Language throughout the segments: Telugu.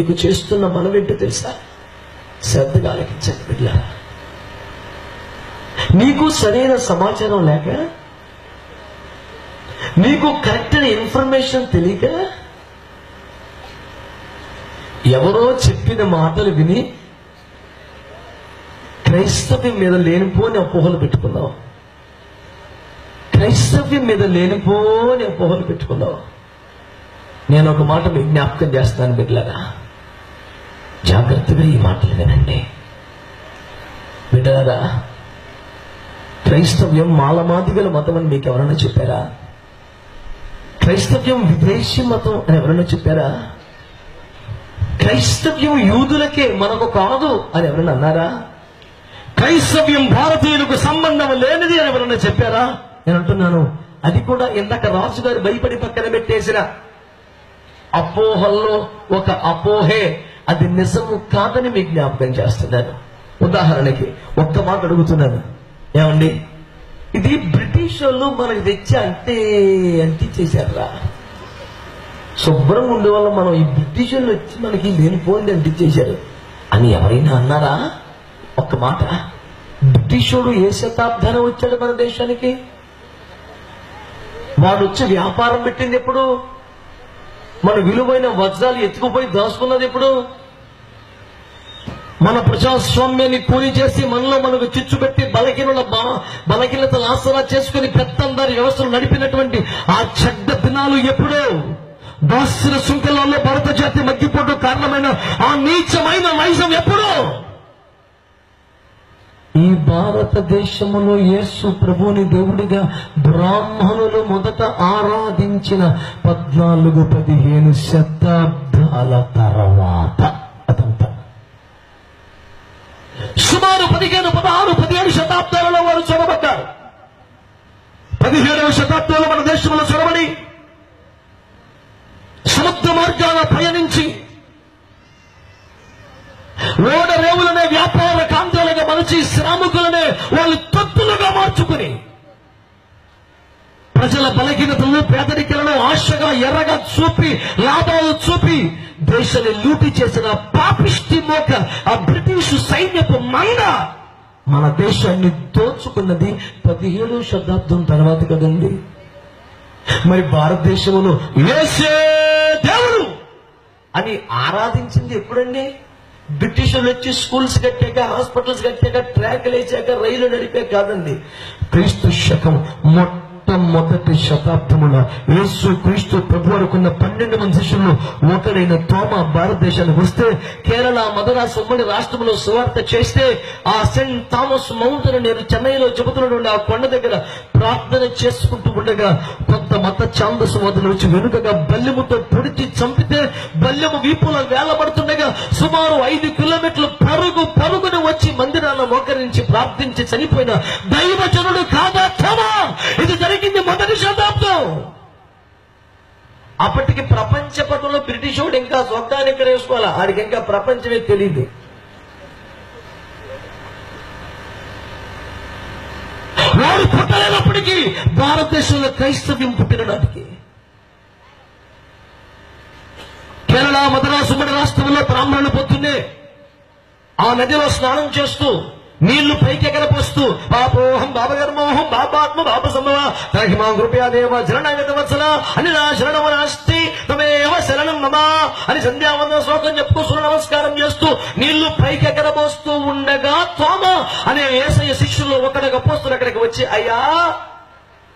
నీకు చేస్తున్న మనం తెలుసా? శ్రద్ధగా ఆలకించండి బిడ్డారా నీకు సరైన సమాచారం లేక నీకు కరెక్ట్ అయిన ఇన్ఫర్మేషన్ తెలియక ఎవరో చెప్పిన మాటలు విని క్రైస్తవ్యం మీద లేనిపోని అపోహలు పెట్టుకున్నావు. క్రైస్తవ్యం మీద లేనిపోని అపోహలు పెట్టుకున్నావు. నేను ఒక మాట మీకు జ్ఞాపకం చేస్తాను బిడ్డలారా. జాగ్రత్తగా ఈ మాటలు వినండి. బిడ్డలారా క్రైస్తవ్యం మాలమాదిగల మతం అని మీకు ఎవరైనా చెప్పారా? క్రైస్తవ్యం విదేశీ మతం అని ఎవరైనా చెప్పారా? క్రైస్తవ్యం యూదులకే మనకు కాదు అని ఎవరైనా అన్నారా? క్రైస్తవ్యం భారతీయులకు సంబంధం లేనిది అని ఎవరైనా చెప్పారా? నేను అంటున్నాను అది కూడా ఇందాక రాజుగారు భయపడి పక్కన పెట్టేసిన అపోహల్లో ఒక అపోహే అది నిజము కాదని మీకు జ్ఞాపకం చేస్తున్నాను. ఉదాహరణకి ఒక్క మాట అడుగుతున్నాను. ఏమండి? ఇది బ్రిటిష్ వాళ్ళు మనకు తెచ్చి అంటే చేశారా శుభ్రంగా ఉండే వల్ల మనం ఈ బ్రిటిష్ వాళ్ళు వచ్చి మనకి లేనిపోయింది అంటించేశారు అని ఎవరైనా అన్నారా? ఒక్క మాట? బ్రిటిషోడు ఏ శతాబ్దాన వచ్చాడు మన దేశానికి? వాడు వచ్చి వ్యాపారం పెట్టింది ఎప్పుడు? మన విలువైన వజ్రాలు ఎత్తుకుపోయి దాచుకున్నది ఎప్పుడు? మన ప్రజాస్వామ్యాన్ని కూలి చేసి మనలో మనకు చిచ్చు పెట్టి బలహీనుల బలహీనతలు ఆసరా చేసుకుని పెత్తందారి వ్యవస్థలు నడిపినటువంటి ఆ చెడ్డ దినాలు ఎప్పుడో? దాస్య శృంఖలాల్లో భారత జాతి మగ్గిపోటు కారణమైన ఆ నీచమైన వైజం ఎప్పుడో? ఈ భారతదేశములో యేసు ప్రభుని దేవుడిగా బ్రాహ్మణులు మొదట పద్నాలుగు పదిహేను శతాబ్దాల తర్వాత అదంతా. సుమారు పదిహేను పదహారు పదిహేడు శతాబ్దాలలో వారు చొరబడ్డారు పదిహేడవ శతాబ్దంలో మన దేశంలో చొరబడి సముద్ర మార్గాన పయనించి ఓడ రేవులనే వ్యాపార కాంతాలుగా మలచి శ్రామికులనే వాళ్ళు తత్తులుగా మార్చుకుని ప్రజల బలహీనతలను పేదరికలను ఆశగా ఎర్రగా చూపి లాభాలు చూపి దేశాన్ని లూటి చేసిన పాపిష్టి మోక ఆ బ్రిటిష్ సైన్యపు మంద మన దేశాన్ని దోచుకున్నది పదిహేడు శతాబ్దం తర్వాత కదండి. మరి భారతదేశంలో వేసే దేవుడు అని ఆరాధించింది ఎప్పుడండి? బ్రిటిష్ వచ్చి స్కూల్స్ కట్టాక హాస్పిటల్స్ కట్టాక ట్రాక్లు వేసాక రైలు నడిపే కాదండి. క్రీస్తు శకం మొట్ట మొట్టమొదటి శతాబ్దములో యేసు క్రీస్తు ప్రభు వరకున్న పన్నెండు మంది శిష్యులు ఒకడైన తోమ భారతదేశానికి వస్తే కేరళ మదరాస్ ఉమ్మడి రాష్ట్రంలో సువార్త చేస్తే ఆ సెయింట్ థామస్ మౌంట్ నేను చెన్నైలో చెబుతున్నటువంటి ఆ కొండ దగ్గర ప్రార్థన చేసుకుంటూ ఉండగా కొంత మత ఛాందసు మొదలు వచ్చి వెనుకగా బల్లెముతో పొడిచి చంపితే బల్లెము వీపులో వేలబడుతుండగా సుమారు ఐదు కిలోమీటర్లు పరుగు పరుగున వచ్చి మందిరాల మోకరించి ప్రార్థించి చనిపోయిన దైవజనుడు కాదా జరిగింది మొదటి శతాబ్దం. అప్పటికి ప్రపంచ పదంలో బ్రిటిష్ వాడు ఇంకా స్వర్గాన్ని ఎక్కడ వేసుకోవాలా ఆడికి ఇంకా ప్రపంచమే తెలియదు వాడు పుట్టలేనప్పటికీ భారతదేశంలో క్రైస్తవ్యం పుట్టిన నాటికి కేరళ మద్రాసు ఉమ్మడి రాష్ట్రంలో బ్రాహ్మణులు పొద్దున్నే ఆ నదిలో స్నానం చేస్తూ నీళ్ళు పైకి ఎగరపోస్తూ పాపోహం బాబగర్మోహం బాబాత్మ బాబ సంభవ తరహిమా కృపయా దేవ శరణాగత వత్సల అని నా శరణము నాస్తి తమేవ శరణం నమా అని సంధ్యావందన శ్లోకం చెప్పుతూ సూర్య నమస్కారం చేస్తూ నీళ్ళు పైకి ఎగరపోస్తూ ఉండగా తోమ అనే ఏసయ శిష్యులు ఒకడిగా పోస్తున్న అక్కడికి వచ్చి అయ్యా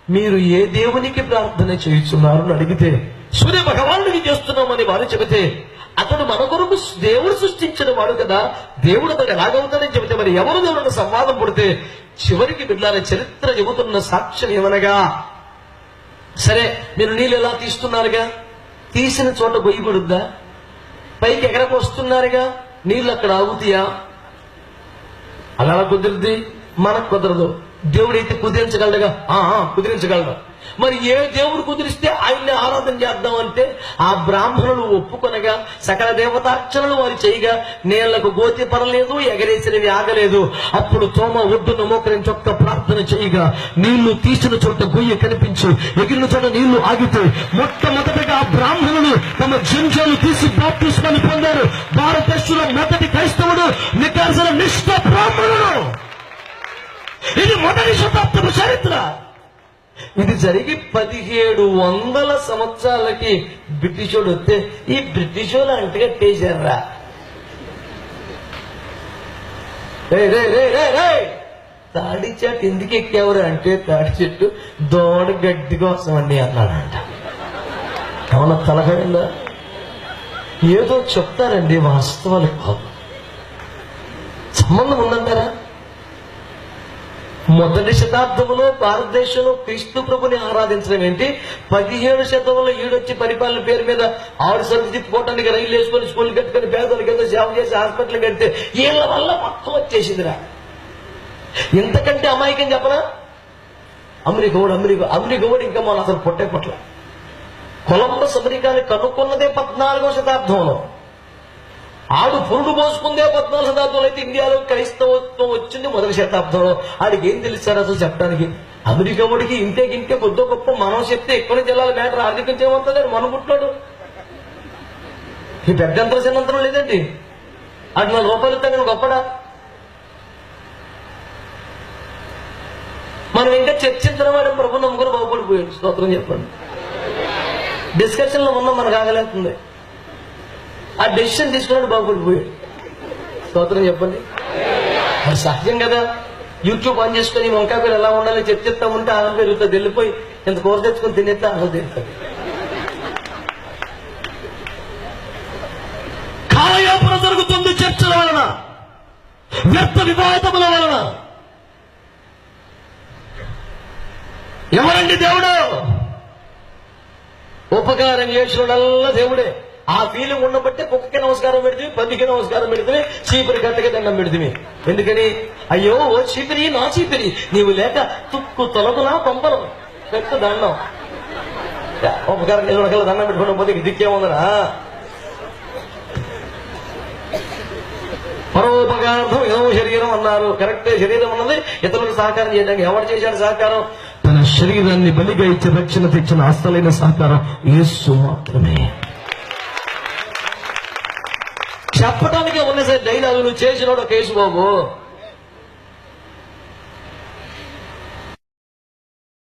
మీరు ఏ దేవునికి ప్రార్థన చేయుచున్నారు అడిగితే సూర్య భగవానుడికి చేస్తున్నామని వారు చెబితే అతడు మన కొరకు దేవుడు సృష్టించిన వాడు కదా. దేవుడు అతడు ఎలాగవుతాడని చెబితే మరి ఎవరు దేవుడు సంవాదం పుడితే చివరికి బిడ్డాల చరిత్ర చెబుతున్న సాక్ష్యం ఏమనగా సరే మీరు నీళ్ళు ఎలా తీస్తున్నారుగా? తీసిన చోట గొయ్యబడుద్దా పైకి ఎగరకు వస్తున్నారుగా? నీళ్ళు అక్కడ ఆగుతాయా? అలా ఎలా కుదిరిద్ది మనకు కుదరదు. దేవుడైతే కుదిరించగలడుగా? కుదిరించగలడు. మరి ఏ దేవుడు కుదిరిస్తే ఆయన్ని ఆరాధన చేద్దాం అంటే ఆ బ్రాహ్మణులు ఒప్పుకొనగా సకల దేవతార్చనలు వారు చేయగా నీళ్ళకు గోతి పడలేదు ఎగరేసినవి ఆగలేదు. అప్పుడు తోమ ఒడ్డు మోకరించి ప్రార్థన చేయగా నీళ్ళు తీసిన చోట గుయ్య కనిపించి ఎగిరిన చోట నీళ్ళు ఆగితే మొట్టమొదటిగా ఆ బ్రాహ్మణులు తమ జంజాలు తీసి బాప్తిస్మని పొందారు. భారతదేశంలో మొదటి క్రైస్తవుడు నికాల్సిన నిష్ఠ బ్రాహ్మణుడు. ఇది మొదటి శతాబ్దపు చరిత్ర. ఇది జరిగి పదిహేడు వందల సంవత్సరాలకి బ్రిటిషోడు వస్తే ఈ బ్రిటిష్ వాళ్ళు అంటగట్టేశారా తాడి చెట్టు ఎందుకు ఎక్కేవరు అంటే తాడి చెట్టు దోడ గడ్డి కోసం అండి అన్నాడంట. అవునా తలకడిందా? ఏదో చెప్తారండి వాస్తవాలు. కాదు సంబంధం ఉందంటారా? మొదటి శతాబ్దంలో భారతదేశంలో క్రీస్తు ప్రభుని ఆరాధించడం ఏంటి? పదిహేడు శతంలో ఈడొచ్చి పరిపాలన పేరు మీద ఆరు సరుకు తిప్పుకోవటానికి రైలు వేసుకొని స్కూల్ కట్టుకొని పేదలకు ఏదో సేవ చేసి హాస్పిటల్ కడితే వీళ్ళ వల్ల మొత్తం వచ్చేసిందిరా. ఇంతకంటే అమాయకం చెప్పనా? అమెరికా కూడా అమెరికా అమెరికా కూడా ఇంకా మన అసలు పొట్టే పట్ల. కొలంబస్ అమెరికాని కనుక్కున్నదే పద్నాలుగో శతాబ్దంలో. ఆడు పురుడు పోసుకుందే పద్నాలుగు శతాబ్దంలో అయితే ఇండియాలో క్రైస్తవత్వం వచ్చింది మొదటి శతాబ్దంలో. ఆడికి ఏం తెలుస్తారు అసలు చెప్పడానికి? అమెరికా వాడికి ఇంతే ఇంతే కొద్ది గొప్ప మనం చెప్తే ఎక్కువ జిల్లాల మ్యాటర్ ఆర్థికం చేయమంటుంది మన పుట్టినాడు ఈ పెద్దంతరం చిన్నంతరం లేదండి. అటు నాలుగు రూపాయలు ఇస్తే నేను గొప్పడా మనం ఇంకా చర్చించడం వాడు ప్రభు నమ్ముకుని బాగుపడిపోయాడు. స్తోత్రం చెప్పండి. డిస్కషన్లో ఉన్నాం మనకు ఆగలేస్తుంది. ఆ డెసిషన్ తీసుకున్నాడు బాగుపడిపోయాడు. స్తోత్రం చెప్పండి. అది సహజం కదా. యూట్యూబ్ ఆన్ చేసుకొని ఈ వంకాయ పేరు ఎలా ఉండాలి చెప్తా ఉంటే ఆనందం పెరుగుతుంది వెళ్ళిపోయి ఇంత కూర తెచ్చుకొని తినేస్తే ఆనందం తిరుగుతుంది కాలయాపన జరుగుతుంది చర్చల వలన వ్యర్థ వివాదముల వలన. ఎవరండి దేవుడు? ఉపకారం చేసినోడల్లా దేవుడే. ఆ ఫీలింగ్ ఉండబట్టే కుక్కకి నమస్కారం పెడితే పందికి నమస్కారం పెడితే చీపురి గట్టకి దండం పెడితే ఎందుకని? అయ్యో ఓ చీపిరి నా చీపిరి నీవు లేక తుక్కు తొలగునా పంపను. పెట్టు దండం. ఉపకారం చేసిన దండం పెట్టుకున్న పోతే ఇక దిక్కేముందరా పరోపకారార్థం ఏదో శరీరం అన్నారు. కరెక్టే శరీరం ఉన్నది ఇతరులకు సహకారం చేయడానికి ఎవరు చేశాడు సహకారం? తన శరీరాన్ని బలిగా ఇచ్చి రక్షణ తెచ్చిన అస్తలైన సహకారం యేసు మాత్రమే. చెప్పడానికి ఉన్న సార్ డైలాగు చేసినోడు కేసు బాబు